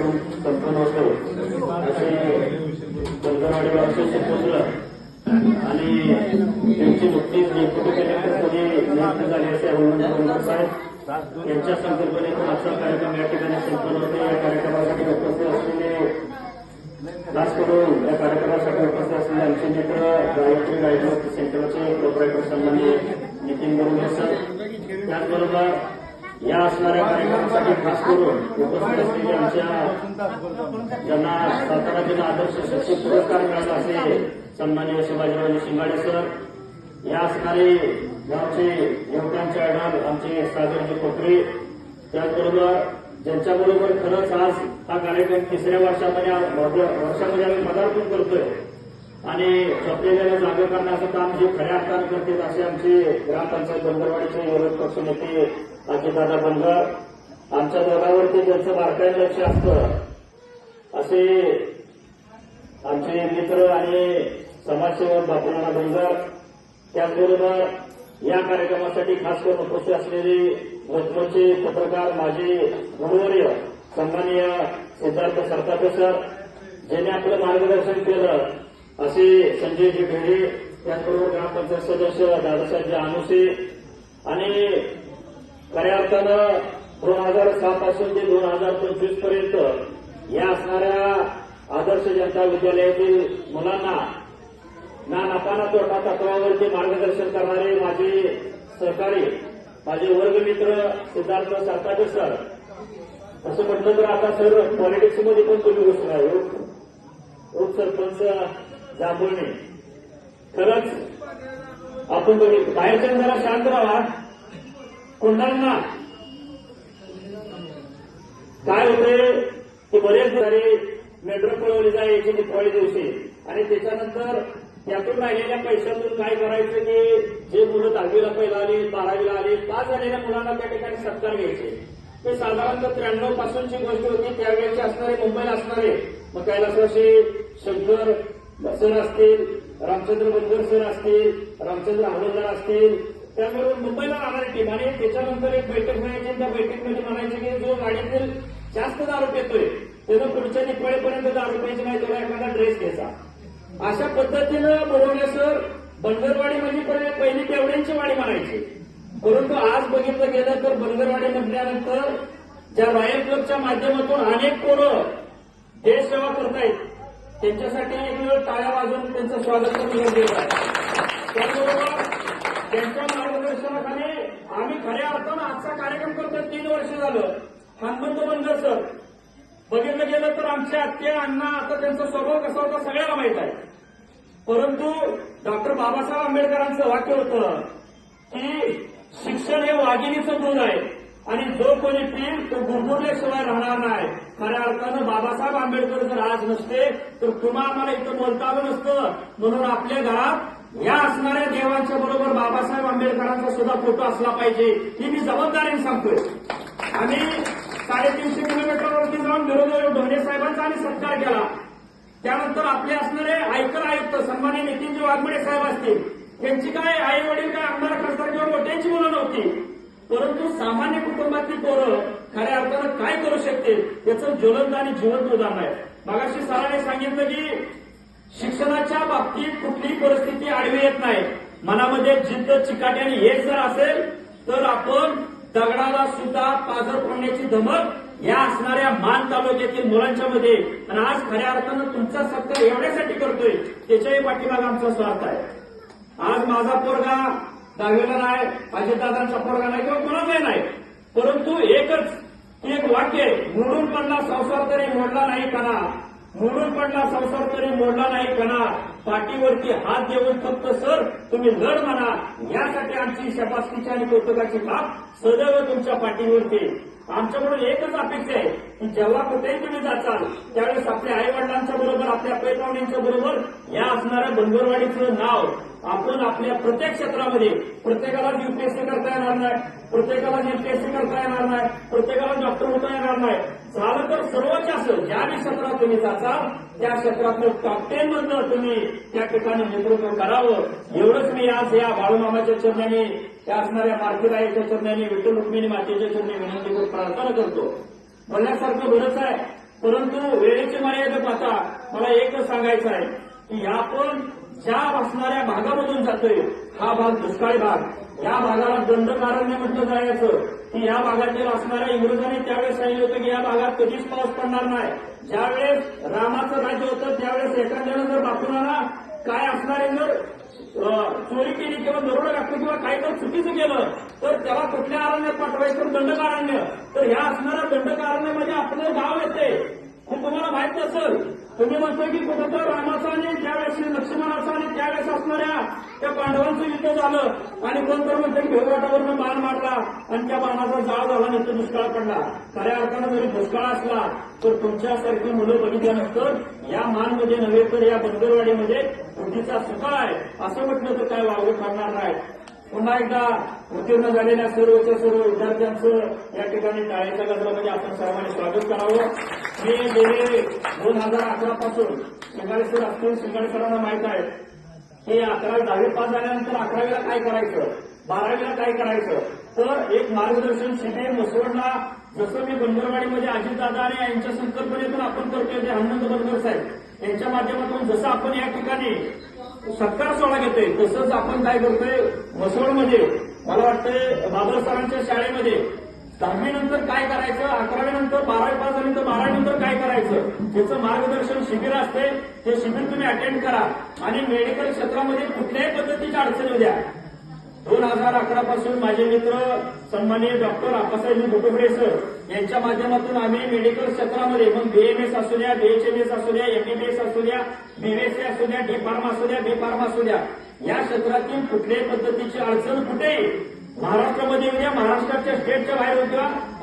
कार्यक्रम संपन्न होतो असे बनगरवाडी गावचे पोचलं आणि त्यांची नुकतीच डेप्युटी कलेक्टर कलेक्टरमध्ये नियुक्त झाली असे अभिनंदन साहेब यांच्या संकल्पनेतून आजचा कार्यक्रम या ठिकाणी संपन्न होते या कार्यक्रमासाठी उपस्थित असलेले खास करून या कार्यक्रमासाठी उपस्थित असलेले आमचे मित्र गायत्री डायग्नोस्टिक सेंटरचे प्रोपरायटर सन्माननीय नितीन बोरुगे सर त्याचबरोबर या असणाऱ्या कार्यक्रमासाठी खास करून उपस्थित असलेल्या आमच्या ज्यांना सातारा जिल्हा आदर्श शिक्षक पुरस्कार मिळाला असे सन्मान्य शिवाजीराव शिंगाडे सर या असणारे गावचे युवकांचे आढळ आमचे सागरजी कोकरे त्याचबरोबर ज्यांच्याबरोबर खरंच आज हा कार्यक्रम तिसऱ्या वर्षामध्ये वर्षामध्ये आम्ही पदार्पण करतोय. आणि स्वप्नेला जागे करण्याचं काम जे खऱ्या अर्थानं करतील असे आमचे ग्रामपंचायत बंदरवाडीचे विरोध पक्ष नेते अजितदादा बनगर आमच्या दोघांवरती त्यांचं बारकाईनं लक्ष असतं असे आमचे मित्र आणि समाजसेवक बापूनाना बंदर त्याचबरोबर या कार्यक्रमासाठी खास करून उपस्थित असलेले महत्त्वाचे पत्रकार माझे गुरुवर्य सन्माननीय सिद्धार्थ सरतापे सर ज्यांनी आपलं मार्गदर्शन केलं असे संजयजी भेडे त्याचबरोबर ग्रामपंचायत सदस्य दादासाहेबजी आनुसे आणि खऱ्या अर्थानं दोन हजार सहा पासून ते दोन हजार पंचवीसपर्यंत या असणाऱ्या आदर्श जनता विद्यालयातील मुलांना ना नफाना तोटा तत्वावरती मार्गदर्शन करणारे माझे सहकारी माझे वर्गमित्र सिद्धार्थ सरताटे सर. असं म्हटलं तर आता सर पॉलिटिक्समध्ये पण तुम्ही गोष्ट हो. आहे हो, उपसरपंच खरंच आपण बघितलं बाहेरच्या जरा शांत राहा. कोणाला? काय होते ते बरेच सारे मेट्रो पळवले जाय दिवाळी दिवशी. आणि त्याच्यानंतर त्यातून राहिलेल्या पैशातून काय करायचं की जे मुलं दहावीला पहिला आली बारावीला आली पाच झालेल्या मुलांना त्या ठिकाणी सत्कार घ्यायचे. ते साधारणतः त्र्याण्णव पासूनची गोष्ट होती त्यावेळेचे असणारे मुंबईला असणारे. मग कैलासवाशी शंकर सर असतील रामचंद्र बनगर सर असतील रामचंद्र हवलदार असतील त्यामुळे मुंबईला राहणारी टीम आणि त्याच्यानंतर एक बैठक व्हायची त्या बैठकीमध्ये म्हणायचे की जो गाडीतील जास्त दारू पेतोय त्यानं पुढच्या दिपाळीपर्यंत दारू प्यायची नाही त्याला एखादा ड्रेस घ्यायचा. अशा पद्धतीनं बोलवले सर बनगरवाडी म्हणजे पहिले पहिली केवड्यांची वाडी म्हणायची परंतु आज बघितलं गेलं तर बनगरवाडी म्हटल्यानंतर ज्या रॉयल क्लबच्या माध्यमातून अनेक पोरं देश सेवा करतायत. त्यांच्यासाठी एक वेळ टाळ्या वाजवून त्यांचं स्वागत करून गेलं आहे. त्याचबरोबर त्यांच्या मार्गदर्शनाखाली आम्ही खऱ्या अर्थानं आजचा कार्यक्रम करतो तीन वर्ष झालं. हनुमंत बनगर सर. बघितलं गेलं तर आमच्या आत्या अण्णा आता त्यांचा स्वभाव कसा होता सगळ्याला माहीत आहे. परंतु डॉक्टर बाबासाहेब आंबेडकरांचं वाक्य होतं की शिक्षण हे वाघिणीचं दूध आहे. आणि जो कोणी पिल तो गुरगुरल्याशिवाय राहणार नाही. खऱ्या अर्थानं बाबासाहेब आंबेडकर जर आज नसते तर तुम्हा आम्हाला इथं बोलता आलं नसतं. म्हणून आपल्या घरात या असणाऱ्या देवांच्या बरोबर बाबासाहेब आंबेडकरांचा सुद्धा फोटो असला पाहिजे ही मी जबाबदारीने सांगतोय. आणि साडेतीनशे किलोमीटरवरती जाऊन विरोधी ढोणे साहेबांचा आम्ही सत्कार केला. त्यानंतर आपले असणारे आयकर आयुक्त सन्मान्य नितीनजी वाघमोडे साहेब असतील. त्यांची काय आई वडील काय आमदार खासदार किंवा मोठ्यांची मुलं नव्हती? परंतु सामान्य कुटुंबातली पोरं खऱ्या अर्थानं काय करू शकते याचं ज्वलंत आणि जिवंत उदाहरण आहे. मागाशी सरांनी सांगितलं की शिक्षणाच्या बाबतीत कुठलीही परिस्थिती आडवी येत नाही. मनामध्ये जिद्द चिकाटी आणि हेच जर असेल तर आपण दगडाला सुद्धा पाजर पडण्याची धमक या असणाऱ्या मान तालुक्यातील मुलांच्या मध्ये आणि आज खऱ्या अर्थानं तुमचा सत्कार एवढ्यासाठी करतोय त्याच्याही पाठीमाग आमचा स्वार्थ आहे. आज माझा पोरगा दहावीला नाही अजितदादांचा पोरगा नाही किंवा कोणाचाही नाही. परंतु एकच एक वाक्य आहे मोडून पडला संसार तरी मोडला नाही कणा. मोडून पडला संसार तरी मोडला नाही कणा. पाठीवरती हात देऊन फक्त सर तुम्ही लढ म्हणा. यासाठी आमची शपासकीची आणि कौतुकाची बाब सदैव तुमच्या पाठीवरती आमच्याकडून एकच अपेक्षा आहे की जेव्हा कुठेही तुम्ही जाचाल त्यावेळेस आपल्या आई वडिलांच्या बरोबर आपल्या पैपावण्यांच्या बरोबर या असणाऱ्या बंदरवाडीचं नाव आपण आपल्या प्रत्येक क्षेत्रामध्ये प्रत्येकाला युपीएससी करता येणार नाही प्रत्येकाला एमपीएससी करता येणार नाही प्रत्येकाला डॉक्टर होता येणार नाही. झालं तर सर्वच असं. ज्या बी क्षेत्रात तुम्ही जाचाल त्या क्षेत्रातलं टॉप टेन मधनं तुम्ही त्या ठिकाणी नेतृत्व करावं. एवढंच मी आज या बाळूमामाच्या चरणाने त्या असणाऱ्या मार्गीरायाच्या चरणाने विठ्ठल रुक्मिणी मातेच्या चरणी विनंती करून प्रार्थना करतो. म्हणण्यासारखं बरंच आहे. परंतु वेळेची मर्यादा पाहता मला एकच सांगायचं आहे की आपण चार असणाऱ्या भागामधून जातोय हा भाग दुष्काळी भाग. या भागाला दंडकारण्य म्हटलं जायचं. की या भागातील असणाऱ्या इंग्रजांनी त्यावेळेस सांगितलं होतं की या भागात कधीच पाऊस पडणार नाही. ज्यावेळेस रामाचं राज्य होतं त्यावेळेस एखाद्यानं जर बापूंना काय असणारे जर चोरी केली किंवा दरोडा घातलं किंवा काही तर चुकीचं केलं तर त्याला कुठल्या अरण्यात पाठवायचं? दंडकारण्य. तर ह्या असणाऱ्या दंडकारण्यामध्ये आपलं गाव येते हे तुम्हाला माहीत नसेल तुम्ही म्हणतोय की कुठंतर रामाचा आणि त्यावेळेस लक्ष्मणाचा आणि त्यावेळेस असणाऱ्या त्या पांडवांचं युद्ध झालं आणि कोणतर म्हणतं की भेवघाटावरनं बाण मारला आणि त्या बाणाचा जाळ झाला नाही दुष्काळ पडला. खऱ्या अर्थानं जरी दुष्काळ असला तर तुमच्यासारखी मुलं बघितल्यानंतर या मानमध्ये नव्हे तर या बंदरवाडीमध्ये बुद्धीचा सुकाळ आहे. असं म्हटलं तर काय वावगं ठरणार नाही. पुन्हा एकदा उत्तीर्ण झालेल्या सर्वच्या सर्व विद्यार्थ्यांचं या ठिकाणी टाळ्याच्या गजरामध्ये आपण सर्वांनी स्वागत करावं. मी गेले दोन हजार अकरा पासून शिंगाडेसर असतील शिंगाडेसरांना माहीत आहे. हे अकरा दहावी पास झाल्यानंतर अकरावीला काय करायचं? बारावीला काय करायचं? तर एक मार्गदर्शन शिबिर मुसवडला जसं मी बंदरवाडीमध्ये अजितदादा आणि यांच्या संकल्पनेतून आपण करतोय ते हनुमंत बनगर साहेब. यांच्या माध्यमातून जसं आपण या ठिकाणी सत्कार सोहळा घेतोय. तसंच आपण काय करतोय मसवडमध्ये मला वाटतंय बाबर सरांच्या शाळेमध्ये दहावी नंतर काय करायचं अकरावी नंतर बारावी पास झाल्यानंतर बारावी नंतर काय करायचं? त्याचं मार्गदर्शन शिबिर असते ते शिबिर तुम्ही अटेंड करा. आणि मेडिकल क्षेत्रामध्ये कुठल्याही पद्धतीच्या अडचणी द्या. दोन हजार अकरा पासून माझे मित्र सन्माननीय डॉक्टर आप्पासाहेब बुटुकडे सर यांच्या माध्यमातून आम्ही मेडिकल क्षेत्रामध्ये मग बीएमएस असू द्या बीएचएमएस असू द्या एमबीबीएस असू द्या बीबीएससी असू द्या डी फार्मा असू द्या बी फार्मा असू द्या या क्षेत्रातील कुठल्याही पद्धतीची अडचण कुठेही महाराष्ट्रामध्ये उद्या महाराष्ट्राच्या स्टेटच्या बाहेर होत्या